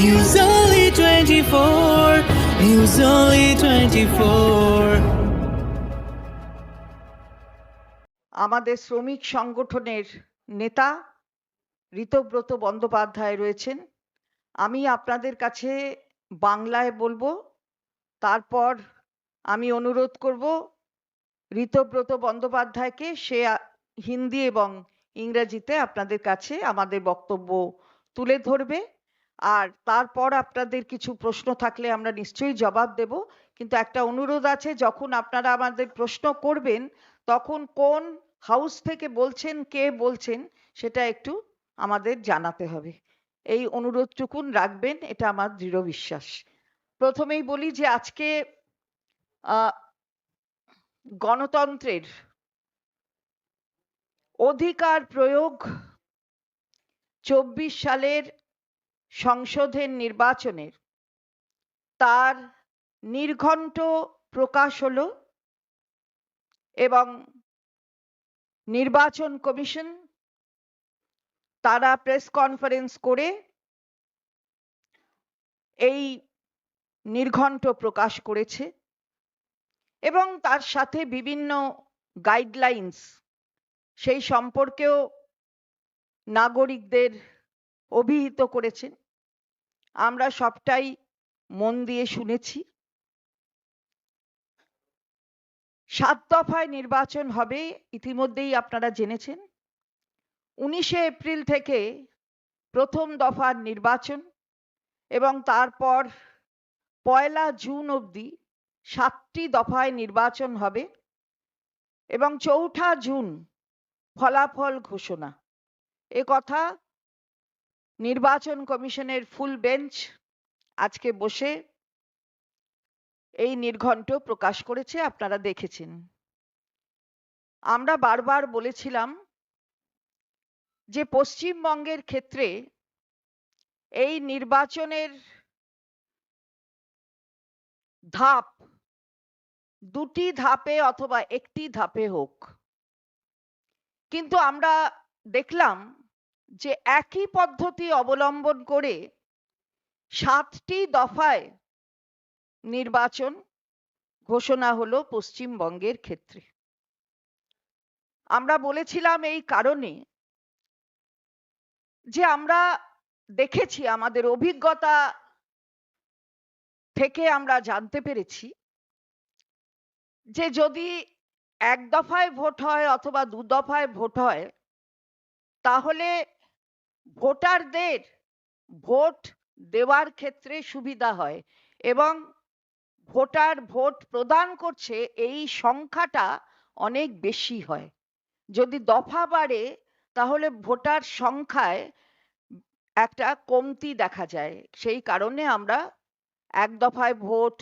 News Only 24. News Only 24. আমাদের শ্রমিক সংগঠনের নেতা ঋতব্রত বন্দ্যোপাধ্যায় রয়েছেন আমি আপনাদের কাছে বাংলায় বলব, তারপর আমি অনুরোধ করব ঋতব্রত বন্দ্যোপাধ্যায়কে, সে হিন্দি এবং ইংরেজিতে আপনাদের কাছে আমাদের বক্তব্য তুলে ধরবে আর তারপর আপনাদের কিছু প্রশ্ন থাকলে আমরা নিশ্চয়ই জবাব দেব। কিন্তু একটা অনুরোধ আছে, যখন আপনারা আমাদের প্রশ্ন করবেন, তখন কোন হাউস থেকে বলছেন, কে বলছেন, সেটা একটু আমাদের জানাতে হবে। এই অনুরোধটুকুন রাখবেন, এটা আমার দৃঢ় বিশ্বাস। প্রথমেই বলি যে আজকে গণতন্ত্রের অধিকার প্রয়োগ চব্বিশ সালের সংসদের নির্বাচনের। তার নির্ঘণ্ট প্রকাশ হলো এবং নির্বাচন কমিশন তারা প্রেস কনফারেন্স করে এই নির্ঘণ্ট প্রকাশ করেছে এবং তার সাথে বিভিন্ন গাইডলাইন্স, সেই সম্পর্কেও নাগরিকদের অভিহিত করেছেন। আমরা সবটাই মন দিয়ে শুনেছি। সাত দফায় নির্বাচন হবে, ইতিমধ্যেই আপনারা জেনেছেন। উনিশে এপ্রিল থেকে প্রথম দফার নির্বাচন এবং তারপর পয়লা জুন অবধি সাতটি দফায় নির্বাচন হবে এবং চৌঠা জুন ফলাফল ঘোষণা। এ কথা নির্বাচন কমিশনের ফুল বেঞ্চ আজকে বসে এই নির্ঘণ্ট প্রকাশ করেছে, আপনারা দেখেছেন। আমরা বারবার বলেছিলাম যে পশ্চিমবঙ্গের ক্ষেত্রে এই নির্বাচনের ধাপ দুটি ধাপে অথবা একটি ধাপে হোক। কিন্তু আমরা দেখলাম যে একই পদ্ধতি অবলম্বন করে সাতটি দফায় নির্বাচন ঘোষণা হলো পশ্চিমবঙ্গের ক্ষেত্রে। আমরা বলেছিলাম এই কারণে যে আমরা দেখেছি, আমাদের অভিজ্ঞতা থেকে আমরা জানতে পেরেছি যে যদি এক দফায় ভোট হয় অথবা দু দফায় ভোট হয়, তাহলে ভোটারদের ভোট দেওয়ার ক্ষেত্রে সুবিধা হয় এবং ভোটার ভোট প্রদান করছে এই সংখ্যাটা অনেক বেশি হয়। যদি দফা বাড়ে তাহলে ভোটার সংখ্যায় একটা কমতি দেখা যায়। সেই কারণে আমরা এক দফায় ভোট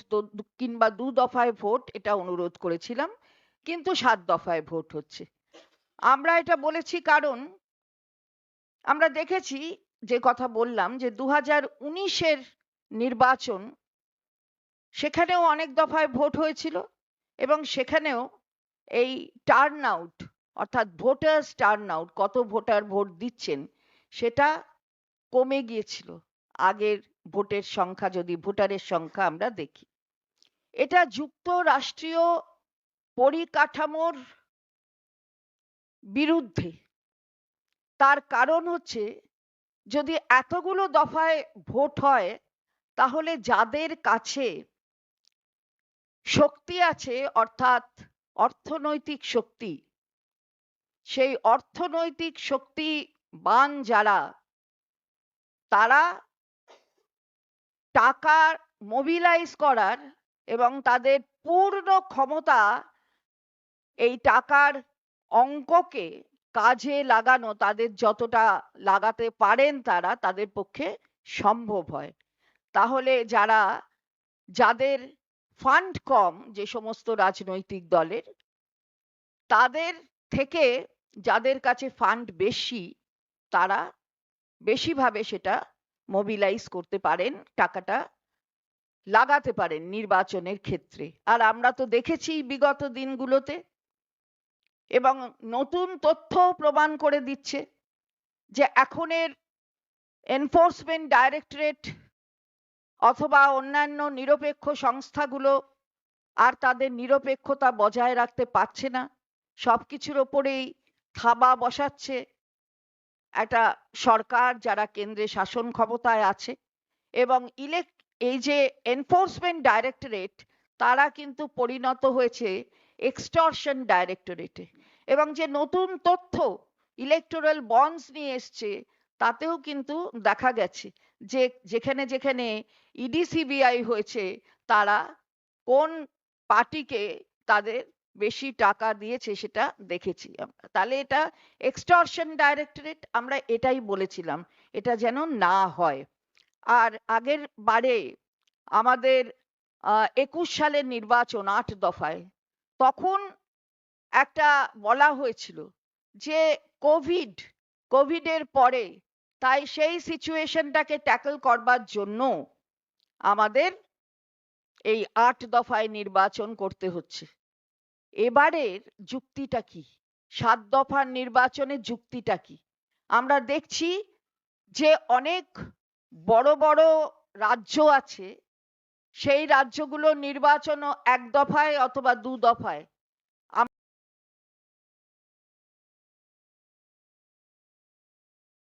কিংবা দু দফায় ভোট এটা অনুরোধ করেছিলাম, কিন্তু সাত দফায় ভোট হচ্ছে। আমরা এটা বলেছি কারণ আমরা দেখেছি যে কথা বললাম যে দু হাজার উনিশের নির্বাচন সেখানেও অনেক দফায় ভোট হয়েছিল এবং সেখানেও এই টার্ন আউট অর্থাৎ ভোটার্স টার্ন আউট কত ভোটার ভোট দিচ্ছেন সেটা কমে গিয়েছিল। আগের ভোটের সংখ্যা যদি ভোটারের সংখ্যা আমরা দেখি। এটা যুক্তরাষ্ট্রীয় পরিকাঠামোর বিরুদ্ধে তার কারণ হচ্ছে, যদি এতগুলো দফায় ভোট হয়, তাহলে যাদের কাছে শক্তি আছে, অর্থাৎ অর্থনৈতিক শক্তি, সেই অর্থনৈতিক শক্তিবান যারা, তারা টাকা মোবিলাইজ করার এবং তাদের পূর্ণ ক্ষমতা এই টাকার অঙ্ককে কাজে লাগানো তাদের যতটা লাগাতে পারেন তারা তাদের পক্ষে সম্ভব হয়। তাহলে যারা, যাদের ফান্ড কম যে সমস্ত রাজনৈতিক দলের, তাদের থেকে যাদের কাছে ফান্ড বেশি, তারা বেশিভাবে সেটা মোবিলাইজ করতে পারেন, টাকাটা লাগাতে পারেন নির্বাচনের ক্ষেত্রে। আর আমরা তো দেখেছি বিগত দিনগুলোতে এবং নতুন তথ্য প্রমাণ করে দিচ্ছে যে এখনের এনফোর্সমেন্ট ডাইরেক্টরেট অথবা অন্যান্য নিরপেক্ষ সংস্থাগুলো আর তাদের নিরপেক্ষতা বজায় রাখতে পারছে না। সবকিছুর ওপরেই থাবা বসাচ্ছে একটা সরকার যারা কেন্দ্রে শাসন ক্ষমতায় আছে এবং ইলেক্ট এই যে এনফোর্সমেন্ট ডাইরেক্টরেট তারা কিন্তু পরিণত হয়েছে এক্সটর্শন ডাইরেক্টরেটে এবং যে নতুন তথ্য ইলেকটোরাল বন্ডস নিয়ে এসছে, তাতেও কিন্তু দেখা গেছে যে যেখানে যেখানে ইডি সিবিআই হয়েছে, তারা কোন পার্টিকে তাদের বেশি টাকা দিয়েছে সেটা দেখেছি আমরা। তাহলে এটা এক্সটর্শন ডাইরেক্টরেট আমরা এটাই বলেছিলাম, এটা যেন না হয়। আর আগের বারে আমাদের একুশ সালের নির্বাচন আট দফায় তখন একটা বলা হয়েছিল যে, কোভিড, কোভিডের পরে তাই সেই সিচুয়েশনটাকে ট্যাকল করবার জন্য আমাদের এই আট দফায় নির্বাচন করতে হচ্ছে। এবারের যুক্তিটা কি? সাত দফার নির্বাচনের যুক্তিটা কি? আমরা দেখছি যে, অনেক বড় বড় রাজ্য আছে সেই রাজ্যগুলো নির্বাচনও এক দফায় অথবা দু দফায়।